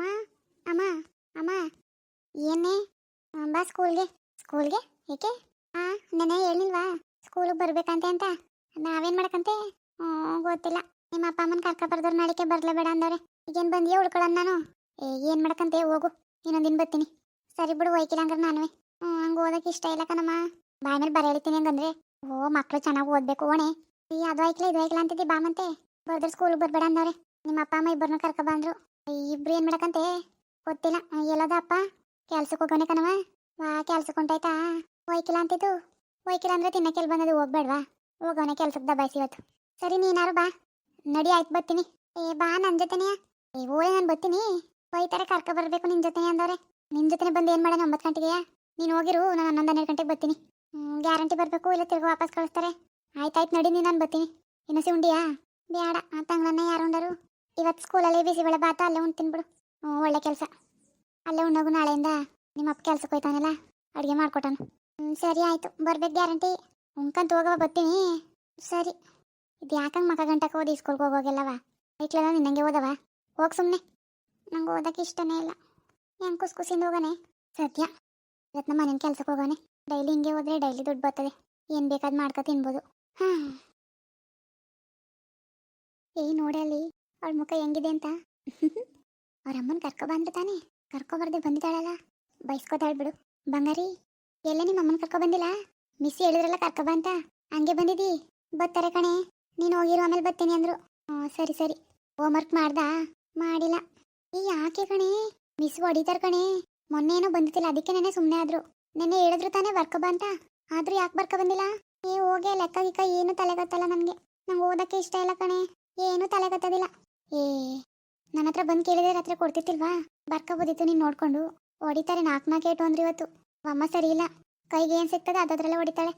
ಅಮ್ಮ ಅಮ್ಮ ಅಮ್ಮ. ಏನೇ ಆ, ಬಾ ಸ್ಕೂಲ್ಗೆ. ಸ್ಕೂಲ್ಗೆ? ಏಕೆ? ಹಾ ನೆನೆ ಹೇಳಿಲ್ವಾ? ಸ್ಕೂಲಿಗೆ ಬರ್ಬೇಕಂತೆ ಅಂತ. ನಾವೇನ್ ಮಾಡಕಂತೆ? ಗೊತ್ತಿಲ್ಲ. ನಿಮ್ಮ ಅಪ್ಪ ಅಮ್ಮನ ಕರ್ಕ ಬರ್ದವ್ರು ನಾಳಿಕೆ ಬರಲೇಬೇಡ ಅಂದವ್ರೆ. ಈಗೇನು ಬಂದಿಯೋ ಉಳ್ಕೊಳ್ಳೋಣ ನಾನು? ಏನು ಮಾಡಕಂತೆ? ಹೋಗು. ಇನ್ನೊಂದಿನ ಬರ್ತೀನಿ. ಸರಿ ಬಿಡು ಒಯ್ಕಿಲ್ಲ ಅಂದ್ರೆ ನಾನುವೆ. ಹ್ಞೂ ಹಂಗೆ ಓದಕ್ಕೆ ಇಷ್ಟ ಇಲ್ಲ ಕಣಮ್ಮ. ಬಾಯ್ ಮೇಲೆ ಬರ ಹಂಗಂದ್ರೆ. ಓ ಮಕ್ಕಳು ಚೆನ್ನಾಗಿ ಓದ್ಬೇಕು ಓಣೆ. ಈ ಅದು ಆಯ್ಕಲ ಇದು ಆಯ್ಕಲ ಅಂತಿದ್ದಿ ಬಾ ಮತ್ತೆ ಬರ್ದ್ರೆ ಸ್ಕೂಲಿಗೆ ಬರಬೇಡ ಅಂದವ್ರೆ. ನಿಮ್ಮ ಅಪ್ಪ ಅಮ್ಮ ಇಬ್ಬರನ್ನ ಕರ್ಕ ಬಂದ್ರು. ಇಬ್ರು ಏನು ಮಾಡಕಂತೆ? ಗೊತ್ತಿಲ್ಲ. ಎಲ್ಲದ ಕೆಲ್ಸಕ್ಕೆ ಹೋಗೋನೆ ಕಣವ ವಾ, ಕೆಲ್ಸಕ್ಕೆ ಹೊಂಟಾಯ್ತಾ? ಒಯ್ಕಿಲ್ಲ ಅಂತಿದ್ದು. ಒಯ್ಕಿಲ್ಲ ಅಂದ್ರೆ ತಿನ್ನಕ್ಕೆಲ್ ಬಂದದು ಹೋಗ್ಬೇಡ್ವಾ? ಹೋಗೋನೆ ಕೆಲ್ಸಕ್ಕೆ ದಬಾಯಿಸಿ ಇವತ್ತು. ಸರಿ, ನೀನಾರು ಬಾ. ನಡಿ, ಆಯ್ತು ಬರ್ತೀನಿ. ಏ, ಬಾ ನನ್ನ ಜೊತೆನೇ. ಏ ಓಯ್ ನಾನು ಬರ್ತೀನಿ. ಒಯ್ತಾರೆ ಕರ್ಕ ಬರ್ಬೇಕು ನಿನ್ ಜೊತೆ ಅಂದವ್ರೆ. ನಿನ್ ಜೊತೆ ಬಂದು ಏನು ಮಾಡೋಣ ಒಂಬತ್ತು ಗಂಟೆಗೆ ನೀನು ಹೋಗಿರು, ನಾನು ಹನ್ನೊಂದು ಹನ್ನೆರಡು ಗಂಟೆಗೆ ಬರ್ತೀನಿ. ಗ್ಯಾರಂಟಿ ಬರಬೇಕು, ಇಲ್ಲ ತಿರ್ಗಿ ವಾಪಸ್ ಕಳಿಸ್ತಾರೆ. ಆಯ್ತಾಯ್ತು ನಡಿ, ನೀನು, ನಾನು ಬರ್ತೀನಿ. ಇನ್ನೊಸಿ ಉಂಡಿಯಾ ಬೇಡ, ಆ ತಂಗ್ಳನ್ನ ಯಾರು ಉಂಡರು? ಇವತ್ತು ಸ್ಕೂಲಲ್ಲಿ ಬಿಸಿಬೇಳೆ ಬಾತ, ಅಲ್ಲೇ ಉಂಡು ತಿನ್ಬಿಡು. ಒಳ್ಳೆ ಕೆಲಸ. ಅಲ್ಲೇ ಉಣ್ಣೋಗು ನಾಳೆಯಿಂದ. ನಿಮ್ಮ ಅಪ್ಪ ಕೆಲ್ಸಕ್ಕೆ ಹೋಯ್ತಾನಲ್ಲ, ಅಡುಗೆ ಮಾಡ್ಕೊಟಾನು ಹ್ಞೂ ಸರಿ ಆಯಿತು. ಬರ್ಬೇಕು ಗ್ಯಾರಂಟಿ. ಉಂಕಂತ ಹೋಗವ ಬರ್ತೀನಿ. ಸರಿ. ಇದು ಯಾಕಂಗೆ ಮಕ ಗಂಟಕ್ಕೆ ಓದಿ ಸ್ಕೂಲ್ಗೆ ಹೋಗೋಗಿಲ್ಲವ? ಐಕ್ಲದ ನಿನ್ನಂಗೆ ಓದವ? ಹೋಗಿ ಸುಮ್ಮನೆ ನಂಗೆ ಓದಕ್ಕೆ ಇಷ್ಟನೇ ಇಲ್ಲ. ಹೆಂಗೆ ಕುಸ್ ಕುಸಿಂದ ಹೋಗೋನೆ? ಸದ್ಯ. ಇವತ್ತು ನಮ್ಮ ಮನೇನ ಕೆಲ್ಸಕ್ಕೆ ಹೋಗೋನೆ ಡೈಲಿ ಹಿಂಗೆ ಹೋದ್ರೆ ಡೈಲಿ ದುಡ್ಡು ಬರ್ತದೆ. ಏನು ಬೇಕಾದ್ ಮಾಡ್ಕೊ ತಿನ್ಬೋದು. ಹಾಂ ಏ ನೋಡಲ್ಲಿ ಅವಳ ಮುಖ ಹೆಂಗಿದೆ ಅಂತ? ಅವ್ರ ಅಮ್ಮನ ಕರ್ಕೊ ಬಂದ್ರೆ ತಾನೆ. ಕರ್ಕೊ ಬರ್ದೆ ಬಂದಿದ್ದಾಳಲ್ಲ. ಬೈಸ್ಕೋತಾಳ್ ಬಿಡು. ಬಂಗಾರಿ, ಎಲ್ಲ ನಿಮ್ಮ ಅಮ್ಮನ ಕರ್ಕೊ ಬಂದಿಲ್ಲ? ಮಿಸ್ ಹೇಳಿದ್ರಲ್ಲ ಕರ್ಕೊ ಬಾ ಅಂತ? ಹಂಗೆ ಬಂದಿದ್ದಿ ಬರ್ತಾರೆ ಕಣೆ. ನೀನು ಹೋಗಿರೋ ಆಮೇಲೆ ಬರ್ತೀನಿ ಅಂದ್ರು. ಹ್ಞೂ ಸರಿ ಸರಿ. ಹೋಮ್ವರ್ಕ್ ಮಾಡ್ದಾ? ಮಾಡಿಲ್ಲ. ಈ ಯಾಕೆ ಕಣೆ? ಮಿಸ್ ಹೊಡಿತಾರ ಕಣೆ. ಮೊನ್ನೆ ಏನೋ ಬಂದಿತ್ತಿಲ್ಲ, ಅದಕ್ಕೆ ನೆನೆ ಸುಮ್ಮನೆ ಆದ್ರು. ನೆನ್ನೆ ಹೇಳಿದ್ರು ತಾನೇ ಬರ್ಕೊ ಬಾ ಅಂತ. ಆದ್ರೂ ಯಾಕೆ ಬರ್ಕೊ ಬಂದಿಲ್ಲ? ಏ ಹೋಗೆ ಲೆಕ್ಕ ಗಿಕ್ಕ ಏನು ತಲೆಗತ್ತಲ್ಲ ನನಗೆ. ನಂಗೆ ಓದಕ್ಕೆ ಇಷ್ಟ ಇಲ್ಲ ಕಣೆ. ಏನು ತಲೆಗತ್ತದಿಲ್ಲ. ಏ ನನ್ನ ಹತ್ರ ಬಂದು ಕೇಳಿದ್ರೆ ಹತ್ರ ಕೊಡ್ತಿತ್ತಿಲ್ವಾ ಬರ್ಕೋಬೋದಿತ್ತು ನೀನು ನೋಡ್ಕೊಂಡು. ಹೊಡಿತಾರೆ ನಾಲ್ಕು ನಾಲ್ಕು ಏಟು ಅಂದ್ರೆ ಇವತ್ತು. ಅಮ್ಮ ಸರಿ ಇಲ್ಲ. ಕೈಗೆ ಏನು ಸಿಗ್ತದೆ ಅದರಲ್ಲೇ ಹೊಡಿತಾಳೆ.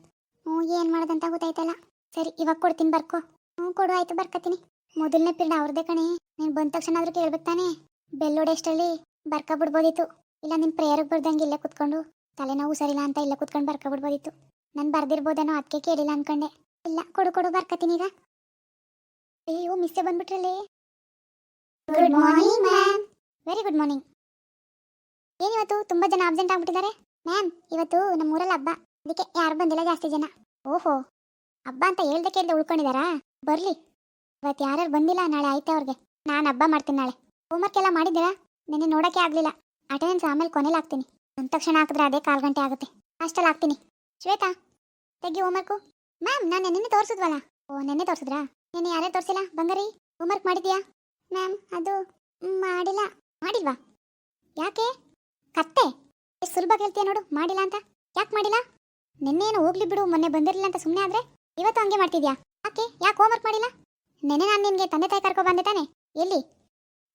ಹ್ಞೂ, ಏನು ಮಾಡೋದಂತ ಗೊತ್ತಾಯ್ತಲ್ಲ ಸರಿ, ಇವಾಗ ಕೊಡ್ತೀನಿ, ಬರ್ಕೋ. ಹ್ಞೂ, ಕೊಡು, ಆಯ್ತು ಬರ್ಕತೀನಿ ಮೊದಲನೇ ಪಿರಿಯಡ್ ಅವ್ರದ್ದೇ ಕಣೆ. ನೀನು ಬಂದ ತಕ್ಷಣ ಆದರೂ ಕೇಳ್ಬೇಕು ತಾನೇ? ಬೆಲ್ಲೋಡೆಷ್ಟರಲ್ಲಿ ಬರ್ಕೊ ಬಿಡ್ಬೋದಿತ್ತು ಇಲ್ಲ ನಿನ್ನ ಪ್ರೇಯರ್ಗೆ ಬರ್ದಂಗೆ ಇಲ್ಲೇ ಕುತ್ಕೊಂಡು. ತಲೆನೋವು ಸರಿಲ್ಲ ಅಂತ ಇಲ್ಲೇ ಕುತ್ಕೊಂಡು ಬರ್ಕೊಬಿಡ್ಬೋದಿತ್ತು. ನಾನು ಬರ್ದಿರ್ಬೋದೇನೋ ಅದಕ್ಕೆ ಕೇಳಿಲ್ಲ ಅನ್ಕೊಂಡೆ. ಇಲ್ಲ, ಕೊಡು ಕೊಡು ಬರ್ಕತೀನಿ ಈಗ. ಅಯ್ಯೋ, ಮಿಸ್ಸೇ ಬಂದ್ಬಿಟ್ರಲ್ಲಿ. Good morning ma'am very good morning ಏನಿವತ್ತು ತುಂಬಾ ಜನ ಅಬ್ಸೆಂಟ್ ಆಗ್ಬಿಟ್ಟಿದ್ದಾರೆ. ಮ್ಯಾಮ್ ಇವತ್ತು ನಮ್ಮ ಊರಲ್ಲಿ ಹಬ್ಬ. ಅದಕ್ಕೆ ಯಾರು ಬಂದಿಲ್ಲ ಜಾಸ್ತಿ ಜನ. ಓಹೋ, ಹಬ್ಬ ಅಂತ ಹೇಳ್ದೆ ಕೇಳ್ದೆ ಉಳ್ಕೊಂಡಿದಾರಾ ಬರಲಿ. ಇವತ್ತು ಯಾರ್ಯಾರು ಬಂದಿಲ್ಲ ನಾಳೆ ಆಯ್ತೆ ಅವ್ರಿಗೆ? ನಾನು ಹಬ್ಬ ಮಾಡ್ತೀನಿ ನಾಳೆ. ಹೋಮ್ವರ್ಕ್ ಎಲ್ಲ ಮಾಡಿದ್ದೀರಾ? ನೆನ್ನೆ ನೋಡೋಕೆ ಆಗಲಿಲ್ಲ. ಅಟೆಂಡೆನ್ಸ್ ಆಮೇಲೆ ಕೊನೆಲಿ ಹಾಕ್ತೀನಿ. ಅಂದ ತಕ್ಷಣ ಹಾಕಿದ್ರೆ ಅದೇ ಕಾಲು ಗಂಟೆ ಆಗುತ್ತೆ. ಅಷ್ಟಲ್ಲಿ ಹಾಕ್ತೀನಿ. ಶ್ವೇತಾ, ತೆಗಿ ಹೋಮ್ವರ್ಕು ಮ್ಯಾಮ್ ನಾನು ನಿನ್ನೆ ತೋರಿಸಿದ್ವಲ್ಲ. ಓ, ನೆನ್ನೆ ತೋರಿಸಿದ್ರಾ? ನೆನ್ನೆ ಯಾರೇ ತೋರಿಸಿಲ್ಲ? ಬಂಗಾರಿ ಹೋಮ್ವರ್ಕ್ ಮಾಡಿದ್ಯಾ ಮ್ಯಾಮ್, ಅದು ಮಾಡಿಲ್ಲ. ಮಾಡಿಲ್ವಾ? ಯಾಕೆ? ಕತ್ತೆ. ಎಷ್ಟು ಸುಲಭ ಕೇಳ್ತೀಯ ನೋಡು, ಮಾಡಿಲ್ಲ ಅಂತ. ಯಾಕೆ ಮಾಡಿಲ್ಲ? ನಿನ್ನೆ ಏನೋ ಹೋಗ್ಲಿ ಬಿಡು, ಮೊನ್ನೆ ಬಂದಿರಲಿಲ್ಲ ಅಂತ ಸುಮ್ಮನೆ ಆದ್ರೆ? ಇವತ್ತು ಹಂಗೆ ಮಾಡ್ತಿದ್ಯಾ? ಯಾಕೆ? ಯಾಕೆ ಹೋಮ್ವರ್ಕ್ ಮಾಡಿಲ್ಲ? ನೆನ್ನೆ ನಾನು ನಿಮಗೆ ತಂದೆ ತಾಯಿ ಕರ್ಕೊ ಬಂದೆ ತಾನೆ. ಎಲ್ಲಿ?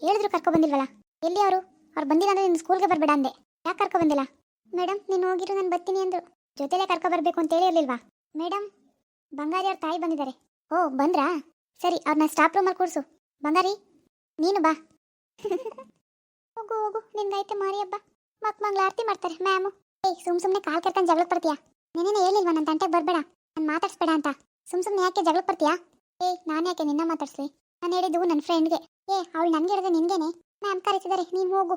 ಹೇಳಿದ್ರು ಕರ್ಕೊ ಬಂದಿಲ್ವಲ್ಲ? ಎಲ್ಲಿ ಅವರು? ಅವ್ರು ಬಂದಿಲ್ಲ ಅಂದ್ರೆ ನಿನ್ನ ಸ್ಕೂಲ್ಗೆ ಬರಬೇಡ ಅಂದೆ. ಯಾಕೆ ಕರ್ಕೊ ಬಂದಿಲ್ಲ? ಮೇಡಮ್ ನೀನು ಹೋಗಿರು, ನಾನು ಬರ್ತೀನಿ ಅಂದರು. ಜೊತೆಲೇ ಕರ್ಕೊ ಬರಬೇಕು ಅಂತ ಹೇಳಿರಲಿಲ್ವಾ? ಮೇಡಮ್ ಬಂಗಾರಿ ಅವ್ರ ತಾಯಿ ಬಂದಿದ್ದಾರೆ. ಓ, ಬಂದ್ರಾ? ಸರಿ ಅವ್ರನ್ನ ಸ್ಟಾಫ್ ರೂಮಲ್ಲಿ ಕೂರಿಸು. ಬಂಗಾರಿ ನೀನು ಬಾ. ಹೋಗು ಹೋಗು. ನಿಂದೈತೆ ಮಾರಿ ಹಬ್ಬ. ಮಕ್ ಮಂಗ್ಲ ಆರತಿ ಮಾಡ್ತಾರೆ ಮ್ಯಾಮು. ಏಯ್, ಸುಮ್ ಸುಮ್ನೆ ಕಾಲ್ ಕರ್ಕೊಂಡು ಜಗಳಕ್ಕೆ ಬರ್ತೀಯಾ? ನೀನೇನು ಹೇಳಿಲ್ವಾ ನನ್ನ ತಂಟೆಗೆ ಬರಬೇಡ. ನಾನು ಮಾತಾಡ್ಸ್ಬೇಡ ಅಂತ. ಸುಮ್ ಸುಮ್ನೆ ಯಾಕೆ ಜಗಳಕ್ಕೆ ಬರ್ತೀಯಾ? ಏಯ್, ನಾನು ಯಾಕೆ ನಿನ್ನ ಮಾತಾಡ್ಸ್ಲಿ? ನಾನು ಹೇಳಿದ್ದು ನನ್ನ ಫ್ರೆಂಡ್ಗೆ. ಏ, ಅವಳು ನನಗೆ ಹೇಳಿದ್ರೆ ನಿನ್ಗೇನೆ? ಮ್ಯಾಮ್ ಕರೀತಿದ್ದಾರೆ ನೀನು ಹೋಗು.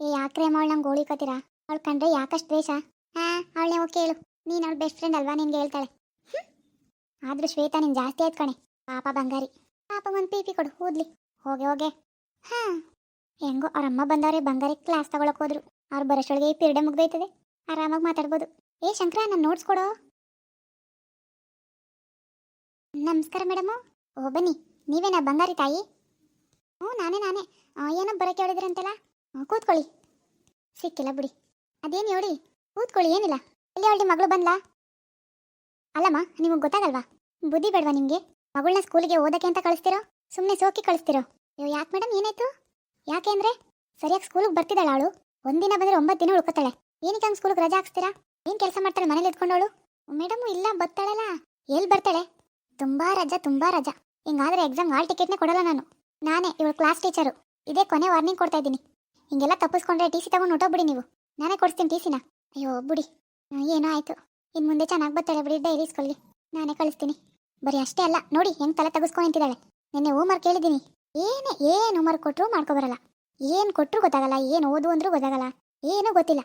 ಏ, ಯಾಕ್ರೆ ಅವಳು ನಂಗೆ ಗೋಳಿ ಕತ್ತೀರಾ ಅವಳು ಕಂಡ್ರೆ ಯಾಕಷ್ಟು ದ್ವೇಷ? ಹಾಂ, ಅವಳನ್ನೇ ಹೋಗಿ ಕೇಳು. ನೀನು ಅವಳು ಬೆಸ್ಟ್ ಫ್ರೆಂಡ್ ಅಲ್ವಾ? ನಿನ್ಗೆ ಹೇಳ್ತಾಳೆ. ಆದ್ರೂ ಶ್ವೇತಾ ನಿನ್ ಜಾಸ್ತಿ ಆಯ್ತು ಕಣೆ. ಪಾಪ ಬಂಗಾರಿ. ಪಾಪ ಒಂದು ಪಿ ಪಿ ಕೊಡು, ಓದ್ಲಿ. ಹೋಗೆ ಹೋಗೆ. ಹಾ. ಹೆಂಗೋ ಅವ್ರ ಅಮ್ಮ ಬಂದವ್ರೆ, ಬಂಗಾರಿ ಕ್ಲಾಸ್ ತಗೊಳಕ್ ಹೋದ್ರು. ಅವ್ರು ಬರೋಷ್ಟೊಳಗೆ ಈ ಪಿರಿಯಡ್ ಮುಗ್ದೈತದೆ ಆರಾಮಾಗಿ ಮಾತಾಡ್ಬೋದು. ಏ, ಶಂಕರ, ನಾನು ನೋಟ್ಸ್ ಕೊಡು. ನಮಸ್ಕಾರ ಮೇಡಮು. ಓ, ಬನ್ನಿ. ನೀವೇನಾ, ಬಂಗಾರಿ ತಾಯಿ? ಹ್ಞೂ, ನಾನೇ ನಾನೇ. ಏನೋ ಬರೋಕೆ ಹೇಳಿದ್ರಂತಲ್ಲ? ಕೂತ್ಕೊಳ್ಳಿ. ಸಿಕ್ಕಿಲ್ಲ, ಬಿಡಿ. ಅದೇನು ಹೇಳಿ? ಕೂತ್ಕೊಳ್ಳಿ, ಏನಿಲ್ಲ. ಎಲ್ಲಿ ಅವಳಿ ಮಗಳು ಬಂದ್ಲಾ? ಅಲ್ಲಮ್ಮ, ನಿಮಗೆ ಗೊತ್ತಾಗಲ್ವಾ? ಬುದ್ಧಿ ಬೇಡವಾ ನಿಮಗೆ? ಮಗಳನ್ನ ಸ್ಕೂಲಿಗೆ ಓದಕ್ಕೆ ಅಂತ ಕಳಿಸ್ತಿರೋ? ಸುಮ್ಮನೆ ಸೋಕಿ ಕಳಿಸ್ತಿರೋ? ನೀವು ಯಾಕೆ ಮೇಡಮ್ ಏನಾಯ್ತು? ಯಾಕೆ ಅಂದ್ರೆ ಸರಿಯಾಗಿ ಸ್ಕೂಲಿಗೆ ಬರ್ತಿದ್ದಾಳೆ ಅವಳು ಒಂದಿನ ಬಂದ್ರೆ ಒಂಬತ್ತು ದಿನ ಉಳ್ಕೊತಾಳೆ. ಏನಕ್ಕೆ ಹಂಗೆ ಸ್ಕೂಲಿಗೆ ರಜಾ ಹಾಕ್ಸ್ತೀರಾ? ಏನು ಕೆಲಸ ಮಾಡ್ತಾಳೆ ಮನೇಲಿ ಎತ್ಕೊಂಡವಳು ಮೇಡಮ್ ಇಲ್ಲ, ಬರ್ತಾಳಲ್ಲ. ಎಲ್ಲಿ ಬರ್ತಾಳೆ? ತುಂಬಾ ರಜಾ ತುಂಬಾ ರಜಾ. ಹಿಂಗಾದ್ರೆ ಎಕ್ಸಾಮ್ ಹಾಲ್ ಟಿಕೆಟ್ನೇ ಕೊಡಲ್ಲ ನಾನು. ನಾನೇ, ಇವಳು ಕ್ಲಾಸ್ ಟೀಚರು ಇದೇ ಕೊನೆ ವಾರ್ನಿಂಗ್ ಕೊಡ್ತಾ ಇದ್ದೀನಿ. ಹಿಂಗೆಲ್ಲ ತಪ್ಪಿಸ್ಕೊಂಡ್ರೆ ಟಿ ಸಿ ತಗೊಂಡು ಹೊಟ್ಟೋಗ್ಬಿಡಿ ನೀವು. ನಾನೇ ಕೊಡ್ತೀನಿ ಟಿ ಸಿನ ಅಯ್ಯೋ ಬಿಡಿ ಏನೋ ಆಯಿತು. ಇನ್ನು ಮುಂದೆ ಚೆನ್ನಾಗಿ ಬರ್ತಾಳೆ ಬಿಡಿ ಡೈರಿ ಸ್ಕೂಲ್ಗೆ. ನಾನೇ ಕಳಿಸ್ತೀನಿ. ಬರೀ ಅಷ್ಟೇ ಅಲ್ಲ, ನೋಡಿ ಹೆಂಗ್ ತಲೆ ತಗಸ್ಕೊಂಡು ನಿಂತಿದ್ದಾಳೆ. ನಿನ್ನೆ ಹೋಮ್ವರ್ಕ್ ಹೇಳಿದ್ದೀನಿ ಏನೇ, ಏನು ಮರ ಕೊಟ್ಟರು ಮಾಡ್ಕೊಬರಲ್ಲ ಏನು ಕೊಟ್ಟರು ಗೊತ್ತಾಗಲ್ಲ, ಏನು ಓದು ಅಂದ್ರೂ ಗೊತ್ತಾಗಲ್ಲ. ಏನೂ ಗೊತ್ತಿಲ್ಲ.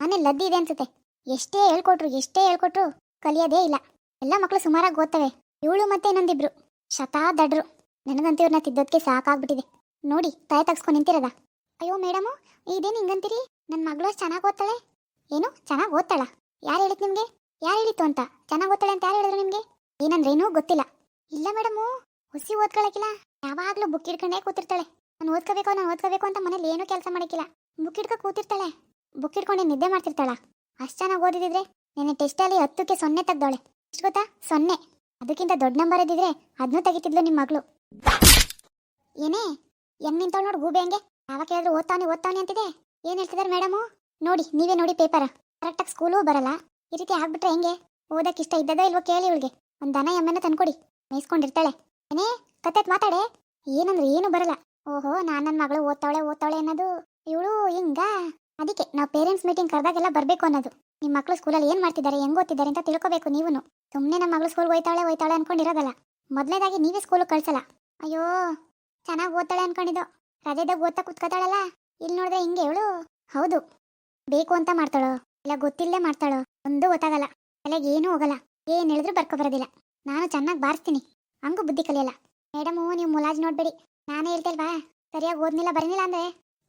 ಮನೆ ಲದ್ದಿ ಇದೆ ಅನ್ಸುತ್ತೆ. ಎಷ್ಟೇ ಹೇಳ್ಕೊಟ್ರು ಎಷ್ಟೇ ಹೇಳ್ಕೊಟ್ರು ಕಲಿಯೋದೇ ಇಲ್ಲ. ಎಲ್ಲ ಮಕ್ಕಳು ಸುಮಾರಾಗಿ ಓದ್ತವೆ. ಇವಳು ಮತ್ತೆ ಇನ್ನೊಂದಿಬ್ರು. ಶತಾ ದಡ್ರು ನನಗಂತೂ ಇವ್ರನ್ನ ತಿದ್ದೋದಕ್ಕೆ ಸಾಕಾಗ್ಬಿಟ್ಟಿದೆ. ನೋಡಿ, ತಾಯಿ ತಗ್ಸ್ಕೊಂಡು ನಿಂತಿರದ? ಅಯ್ಯೋ ಮೇಡಮು, ಇದೇನು ಹಿಂಗಂತೀರಿ? ನನ್ನ ಮಗಳು ಚೆನ್ನಾಗಿ ಓದ್ತಾಳೆ? ಏನು, ಚೆನ್ನಾಗಿ ಓದ್ತಾಳ? ಯಾರು ಹೇಳಿದ್ ನಿಮಗೆ? ಯಾರು ಹೇಳಿತ್ತು ಅಂತ? ಚೆನ್ನಾಗಿ ಓದ್ತಾಳೆ ಅಂತ ಯಾರು ಹೇಳಿದ್ರು ನಿಮಗೆ? ಏನಂದ್ರೇನೂ ಗೊತ್ತಿಲ್ಲ. ಇಲ್ಲ ಮೇಡಮು, ಹುಸಿ ಓದ್ಕೊಳಕಿಲ್ಲ. ಯಾವಾಗಲೂ ಬುಕ್ ಹಿಡ್ಕೊಂಡೇ ಕೂತಿರ್ತಾಳೆ. ನಾನು ಓದ್ಕೋಬೇಕು ನಾನು ಓದ್ಕೋಬೇಕು ಅಂತ ಮನೇಲಿ ಏನೂ ಕೆಲಸ ಮಾಡಕ್ಕಿಲ್ಲ ಬುಕ್ ಹಿಡ್ಕೊ ಕೂತಿರ್ತಾಳೆ. ಬುಕ್ ಹಿಡ್ಕೊಂಡು ನಿದ್ದೆ ಮಾಡ್ತಿರ್ತಾಳ. ಅಷ್ಟು ಚೆನ್ನಾಗಿ ಓದಿದಿದ್ರೆ ನೆನ್ನೆ ಟೆಸ್ಟಲ್ಲಿ ಹತ್ತಕ್ಕೆ ಸೊನ್ನೆ ತೆಗ್ದವಳೆ. ಎಷ್ಟು ಗೊತ್ತಾ? ಸೊನ್ನೆ. ಅದಕ್ಕಿಂತ ದೊಡ್ಡ ನಂಬರ್ ಇದ್ದಿದ್ರೆ ಅದನ್ನೂ ತೆಗಿತಿದ್ಲು ನಿಮ್ಮ ಮಗಳು. ಏನೇ? ಹೆಂಗ್ ನಿಂತವಳು ನೋಡಿ ಗೂಬೆ ಹಂಗೆ. ಯಾವಾಗ ಕೇಳಿದ್ರು ಓದ್ತಾನೆ ಓದ್ತಾನೆ ಅಂತಿದೆ. ಏನು ಹೇಳ್ತಿದಾರೆ ಮೇಡಮು? ನೋಡಿ, ನೀವೇ ನೋಡಿ ಪೇಪರ್ ಕರೆಕ್ಟಾಗಿ ಸ್ಕೂಲು ಬರಲ್ಲ. ಈ ರೀತಿ ಆಗ್ಬಿಟ್ರೆ ಹೆಂಗೆ? ಓದಕ್ಕೆ ಇಷ್ಟ ಇದ್ದದೋ ಇಲ್ವೋ ಕೇಳಿ ಇವಳಿಗೆ. ಒಂದು ದನ ಎಮ್ಮೆನ ತಂದ್ಕೊಡಿ. ಮೇಯಿಸ್ಕೊಂಡಿರ್ತಾಳೆ. ಏನೇ, ಕತ್ತೆತ್ ಮಾತಾಡೆ. ಏನಂದ್ರೆ ಏನು ಬರಲ್ಲ. ಓಹೋ, ನಾನು ನನ್ನ ಮಗಳು ಓದ್ತಾವಳೆ ಓದ್ತಾವಳೆ ಅನ್ನೋದು. ಇವಳು ಹಿಂಗ. ಅದಕ್ಕೆ ನಾವು ಪೇರೆಂಟ್ಸ್ ಮೀಟಿಂಗ್ ಕರೆದಾಗೆಲ್ಲ ಬರಬೇಕು ಅನ್ನೋದು. ನಿಮ್ಮ ಮಕ್ಕಳು ಸ್ಕೂಲಲ್ಲಿ ಏನು ಮಾಡ್ತಿದ್ದಾರೆ, ಹೆಂಗ್ ಓದ್ತಿದ್ದಾರೆ ಅಂತ ತಿಳ್ಕೊಬೇಕು ನೀವು ಸುಮ್ಮನೆ ನಮ್ಮ ಮಗಳು ಸ್ಕೂಲ್ ಹೋಯ್ತಾಳೆ ಹೋಯ್ತಾಳೆ ಅನ್ಕೊಂಡಿರೋದಲ್ಲ. ಮೊದಲನೇದಾಗಿ ನೀವೇ ಸ್ಕೂಲಿಗೆ ಕಳ್ಸಲ್ಲ. ಅಯ್ಯೋ, ಚೆನ್ನಾಗಿ ಓದ್ತಾಳೆ ಅನ್ಕೊಂಡಿದ್ದು. ರಜೆದಾಗ ಓದ್ತಾ ಕುತ್ಕೋತಾಳಲ್ಲ. ಇಲ್ಲಿ ನೋಡಿದ್ರೆ ಹಿಂಗೆ ಇವಳು. ಹೌದು. ಬೇಕು ಅಂತ ಮಾಡ್ತಾಳೋ, ಇಲ್ಲ ಗೊತ್ತಿಲ್ಲದೆ ಮಾಡ್ತಾಳೋ, ಒಂದು ಗೊತ್ತಾಗಲ್ಲ. ತಲೆಗೆ ಏನೂ ಹೋಗಲ್ಲ. ಏನು ಹೇಳಿದ್ರು ಬರ್ಕೊ ಬರೋದಿಲ್ಲ. ನಾನು ಚೆನ್ನಾಗಿ ಬಾರಿಸ್ತೀನಿ. ಹಂಗೂ ಬುದ್ಧಿ ಕಲಿಯಲ್ಲ. ಮೇಡಮು, ನೀವು ಮುಲಾಜ್ ನೋಡ್ಬೇಡಿ. ನಾನೇ ಹೇಳ್ತೇಲ್ವಾ? ಸರಿಯಾಗಿ ಓದ್ನಿಲ್ಲ ಬರಲಿಲ್ಲ ಅಂದ್ರೆ?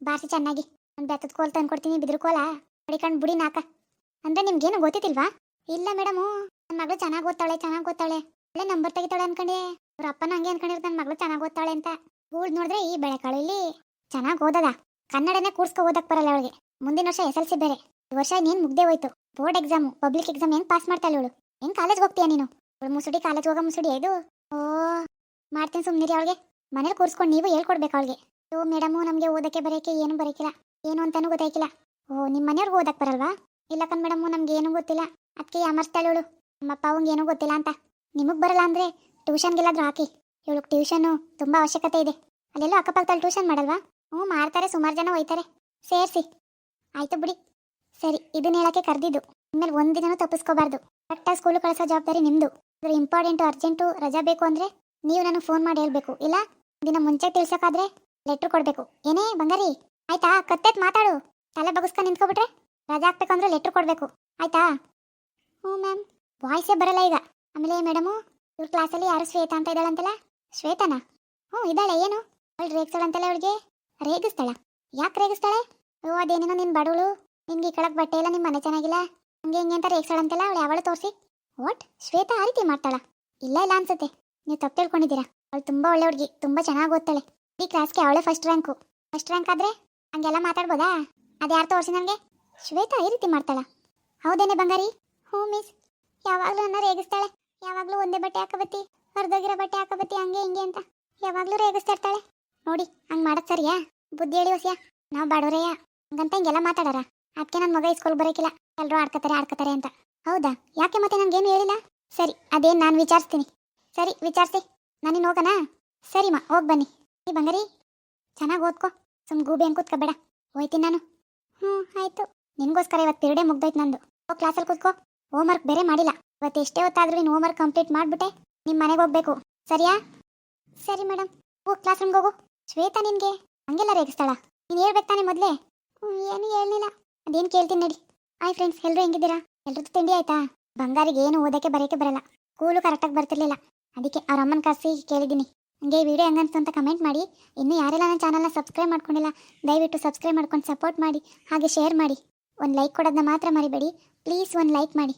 ಬಾರಿಸಿ ಚೆನ್ನಾಗಿ. ಒಂದು ಬೆತ್ತದ ಕೋಲ್ ತಂದ್ಕೊಡ್ತೀನಿ ಬಿದ್ರು ಕೋಲ? ಹೊಡಿಕೊಂಡು ಬುಡಿ ನಾಕ. ಅಂದ್ರೆ ನಿಮ್ಗೇನು ಗೊತ್ತಿತ್ತಿಲ್ವಾ? ಇಲ್ಲ ಮೇಡಮು ನನ್ನ ಮಗಳು ಚೆನ್ನಾಗಿ ಓದ್ತಾಳೆ ಚೆನ್ನಾಗಿ ಓದ್ತಾಳೆ. ಒಳ್ಳೆ ನಂಬರ್ ತೆಗಿತಾಳೆ ಅನ್ಕೊಂಡೆ. ಅವ್ರ ಅಪ್ಪನ ಹಂಗೆ ಅನ್ಕೊಂಡಿರ್ ನನ್ನ ಮಗಳು ಚೆನ್ನಾಗಿ ಓದ್ತಾಳೆ ಅಂತ. ಊಳ್ ನೋಡಿದ್ರೆ ಈ ಬೆಳೆಕಾಳು ಇಲ್ಲಿ ಚೆನ್ನಾಗಿ ಓದದ. ಕನ್ನಡನೇ ಕೂರ್ಸ್ಕೊ ಓದಕ್ ಬರಲ್ಲ ಅವಳಿಗೆ. ಮುಂದಿನ ವರ್ಷ ಎಸ್ ಎಲ್ ಸಿ ಬೇರೆ. ಈ ವರ್ಷ ನೀನು ಮುಗ್ದೆ ಹೋಯ್ತು. ಬೋರ್ಡ್ ಎಕ್ಸಾಮು, ಪಬ್ಲಿಕ್ ಎಕ್ಸಾಮ್ ಹೆಂಗ್ ಪಾಸ್ ಮಾಡ್ತಾಳೆ ಇವಳು? ಹೆಂಗ್ ಕಾಲೇಜ್ ಹೋಗ್ತೀಯ ನೀನು? ಅವಳು ಮುಸುಡಿ ಕಾಲೇಜ್ ಹೋಗೋ ಮುಸುಡಿ ಇದು ಓ, ಮಾಡ್ತೀನಿ ಸುಮ್ಮನಿರಿ ಅವಳಿಗೆ. ಮನೇಲಿ ಕೂರ್ಸ್ಕೊಂಡು ನೀವು ಹೇಳ್ಕೊಡ್ಬೇಕು ಅವಳಿಗೆ. ಓ ಮೇಡಮು, ನಮಗೆ ಓದಕ್ಕೆ ಬರೋಕೆ ಏನು ಬರೋಕಿಲ್ಲ. ಏನು ಅಂತಾನೂ ಗೊತ್ತಾಯ್ಕಿಲ್ಲ. ಓ ನಿಮ್ಮ ಮನೆಯವ್ರಿಗೆ ಓದಕ್ಕೆ ಬರಲ್ವಾ? ಇಲ್ಲ ಕಣ್ ಮೇಡಮು, ನಮ್ಗೆ ಏನೂ ಗೊತ್ತಿಲ್ಲ. ಅದಕ್ಕೆ ಯಾಮರ್ಸ್ತಾಳೆ ಇವಳು? ನಮ್ಮಪ್ಪ ಅವಂಗೆ ಏನೂ ಗೊತ್ತಿಲ್ಲ ಅಂತ. ನಿಮಗೆ ಬರಲ್ಲ ಅಂದ್ರೆ ಟ್ಯೂಷನ್ಗೆಲ್ಲಾದ್ರೂ ಹಾಕಿ. ಇವಳಿಗೆ ಟ್ಯೂಷನು ತುಂಬಾ ಅವಶ್ಯಕತೆ ಇದೆ. ಅಲ್ಲೆಲ್ಲೋ ಅಕ್ಕಪಕ್ಕದಲ್ಲಿ ಟ್ಯೂಷನ್ ಮಾಡಲ್ವಾ? ಹ್ಞೂ, ಮಾಡ್ತಾರೆ, ಸುಮಾರು ಜನ ಹೋಯ್ತಾರೆ ಸೇರಿಸಿ. ಆಯ್ತು ಬಿಡಿ. ಸರಿ ಇದನ್ನ ಹೇಳಕ್ಕೆ ಕರೆದಿದ್ದು. ಇನ್ಮೇಲೆ ದಿನನೂ ತಪ್ಪಿಸ್ಕೋಬಾರ್ದು. ಕರೆಕ್ಟಾಗಿ ಸ್ಕೂಲ್ ಕಳಿಸೋ ಜವಾಬ್ದಾರಿ ನಿಮ್ಮದು ಇದ್ರ ಇಂಪಾರ್ಟೆಂಟು ಅರ್ಜೆಂಟು ರಜಾ ಬೇಕು ಅಂದರೆ ನೀವು ನನಗೆ ಫೋನ್ ಮಾಡಿ ಹೇಳ್ಬೇಕು. ಇಲ್ಲ, ದಿನ ಮುಂಚೆ ತಿಳ್ಸೋಕ್ಕಾದ್ರೆ ಲೆಟ್ರ್ ಕೊಡಬೇಕು. ಏನೇ ಬಂಗಾರಿ, ಆಯ್ತಾ? ಕತ್ತೆತ್ ಮಾತಾಡು. ತಲೆ ಬಗಸ್ಕೊಂಡು ನಿಂತ್ಕೊಬಿಟ್ರೆ ರಜಾ ಹಾಕ್ಬೇಕಂದ್ರೆ ಲೆಟ್ರ್ ಕೊಡಬೇಕು. ಆಯ್ತಾ? ಹ್ಞೂ ಮ್ಯಾಮ್ ವಾಯ್ಸೇ ಬರಲ್ಲ ಈಗ. ಆಮೇಲೆ ಮೇಡಮು ಇವ್ರ ಕ್ಲಾಸಲ್ಲಿ ಯಾರು ಶ್ವೇತಾ ಅಂತ ಇದ್ದಾಳಂತಲ್ಲ? ಶ್ವೇತನಾ? ಹ್ಞೂ, ಇದ್ದಾಳೆ. ಏನು? ಅವಳು ರೇಗಿಸ್ತಾಳಂತಲ್ಲ ಅವಳಿಗೆ ರೇಗಿಸ್ತಾಳ? ಯಾಕೆ ರೇಗಿಸ್ತಾಳೆ? ಓ, ಅದೇನೇನೋ ನಿನ್ನ ಬಡವಳು. ನಿನ್ಗೆ ಈ ಕಳಕ್ ಬಟ್ಟೆ ಇಲ್ಲ ನಿಮ್ಮ ಮನೆ ಚೆನ್ನಾಗಿಲ್ಲ? ಹಂಗೆ ಹಿಂಗೆ ಅಂತ ರೇಗಿಸ್ತಾಳಂತಲ್ಲ ಅವಳು ಯಾವಳು ತೋರಿಸಿ. ವಾಟ್ ಶ್ವೇತಾ ಆ ರೀತಿ ಮಾಡ್ತಾಳ? ಇಲ್ಲ ಇಲ್ಲ ಅನ್ಸುತ್ತೆ. ನೀವು ತಪ್ಪು ತಿಳ್ಕೊಂಡಿದ್ದೀರಾ? ಅವಳು ತುಂಬ ಒಳ್ಳೆ ಹುಡುಗಿ, ತುಂಬ ಚೆನ್ನಾಗಿ ಓದ್ತಾಳೆ. ಈ ಕ್ಲಾಸ್ಗೆ ಅವಳೇ ಫಸ್ಟ್ ರ್ಯಾಂಕು ಫಸ್ಟ್ ರ್ಯಾಂಕ್ ಆದರೆ ಹಂಗೆಲ್ಲ ಮಾತಾಡ್ಬೋದಾ? ಅದು ಯಾರು ತೋರಿಸಿ ನನಗೆ? ಶ್ವೇತಾ ಈ ರೀತಿ ಮಾಡ್ತಾಳ? ಹೌದೇನೆ ಬಂಗಾರಿ? ಹ್ಞೂ ಮಿಸ್ ಯಾವಾಗಲೂ ನನ್ನ ರೇಗಿಸ್ತಾಳೆ. ಯಾವಾಗಲೂ ಒಂದೇ ಬಟ್ಟೆ ಹಾಕಬತ್ತಿ ಹೊರದೋಗಿರೋ ಬಟ್ಟೆ ಹಾಕಬತ್ತಿ, ಹಂಗೆ ಹಿಂಗೆ ಅಂತ. ಯಾವಾಗಲೂ ರೇಗಿಸ್ತಾ ಇರ್ತಾಳೆ. ನೋಡಿ, ಹಂಗೆ ಮಾಡೋದು ಸರಿಯಾ? ಬುದ್ಧಿ ಹೇಳಿ ಹೊಸಿಯಾ ನಾವು ಬಡವರೆಯ? ಹಂಗಂತ ಹಿಂಗೆಲ್ಲ ಮಾತಾಡಾರ? ಅದಕ್ಕೆ ನನ್ನ ಮಗ ಇಸ್ಕೂಲ್ ಬರೋಕಿಲ್ಲ. ಎಲ್ಲರೂ ಆಡ್ಕೋತಾರೆ ಆಡ್ಕೋತಾರೆ ಅಂತ. ಹೌದಾ? ಯಾಕೆ ಮತ್ತೆ ನನಗೇನು ಹೇಳಿಲ್ಲ? ಸರಿ, ಅದೇನು ನಾನು ವಿಚಾರಿಸ್ತೀನಿ. ಸರಿ, ವಿಚಾರಿಸಿ. ನಾನಿನ್ನು ಹೋಗೋಣ ಸರಿ ಮಾ, ಹೋಗಿ ಬನ್ನಿ. ಈ ಬಂಗಾರಿ, ಚೆನ್ನಾಗಿ ಓದ್ಕೊ. ಸುಮ್ ಗೂಬೆ ಹಂಗೆ ಕೂತ್ಕೋಬೇಡ ಹೋಯ್ತೀನಿ ನಾನು. ಹ್ಞೂ, ಆಯಿತು. ನಿನಗೋಸ್ಕರ ಇವತ್ತು ಪಿರಿಯಡೇ ಮುಗ್ದೋಯ್ತು ನಂದು. ಹೋಗಿ ಕ್ಲಾಸಲ್ಲಿ ಕೂತ್ಕೋ. ಹೋಮ್ವರ್ಕ್ ಬೇರೆ ಮಾಡಿಲ್ಲ. ಇವತ್ತು ಎಷ್ಟೇ ಹೊತ್ತಾದರೂ ನೀನು ಹೋಮ್ವರ್ಕ್ ಕಂಪ್ಲೀಟ್ ಮಾಡಿಬಿಟ್ಟೆ ನಿಮ್ಮ ಮನೆಗೆ ಹೋಗ್ಬೇಕು. ಸರಿಯಾ? ಸರಿ ಮೇಡಮ್ ಹೋಗಿ ಕ್ಲಾಸ್ ರೂಮ್ಗೆ ಹೋಗು. ಶ್ವೇತಾ ನಿನಗೆ? ಹಂಗೆಲ್ಲ ರೇಗಿಸ್ತಾಳ? ನೀನು ಹೇಳ್ಬೇಕು ತಾನೇ ಮೊದಲೇ? ಏನು ಹೇಳಲಿಲ್ಲ. ಅದೇನು ಕೇಳ್ತೀನಿ ನಡಿ. ಹಾಯ್ ಫ್ರೆಂಡ್ಸ್ ಎಲ್ಲರೂ ಹೆಂಗಿದ್ದೀರಾ? ಎಲ್ರದ್ದು ತಿಂಡಿ ಆಯ್ತಾ? ಬಂಗಾರಿಗೆ ಏನು ಓದಕ್ಕೆ ಬರೋಕ್ಕೆ ಬರಲ್ಲ. ಕೂಲು ಕರೆಕ್ಟಾಗಿ ಬರ್ತಿರ್ಲಿಲ್ಲ. ಅದಕ್ಕೆ ಅವ್ರ ಅಮ್ಮನ ಕಾಸಿ ಕೇಳಿದ್ದೀನಿ. ಹಂಗೆ ವಿಡಿಯೋ ಹೆಂಗನ್ಸ್ತು ಅಂತ ಕಮೆಂಟ್ ಮಾಡಿ. ಇನ್ನೂ ಯಾರೆಲ್ಲ ನನ್ನ ಚಾನಲ್ನ ಸಬ್ಸ್ಕ್ರೈಬ್ ಮಾಡ್ಕೊಂಡಿಲ್ಲ, ದಯವಿಟ್ಟು ಸಬ್ಸ್ಕ್ರೈಬ್ ಮಾಡ್ಕೊಂಡು ಸಪೋರ್ಟ್ ಮಾಡಿ, ಹಾಗೆ ಶೇರ್ ಮಾಡಿ. ಒಂದು ಲೈಕ್ ಕೊಡೋದನ್ನ ಮಾತ್ರ ಮರಿಬೇಡಿ. ಪ್ಲೀಸ್ ಒಂದು ಲೈಕ್ ಮಾಡಿ.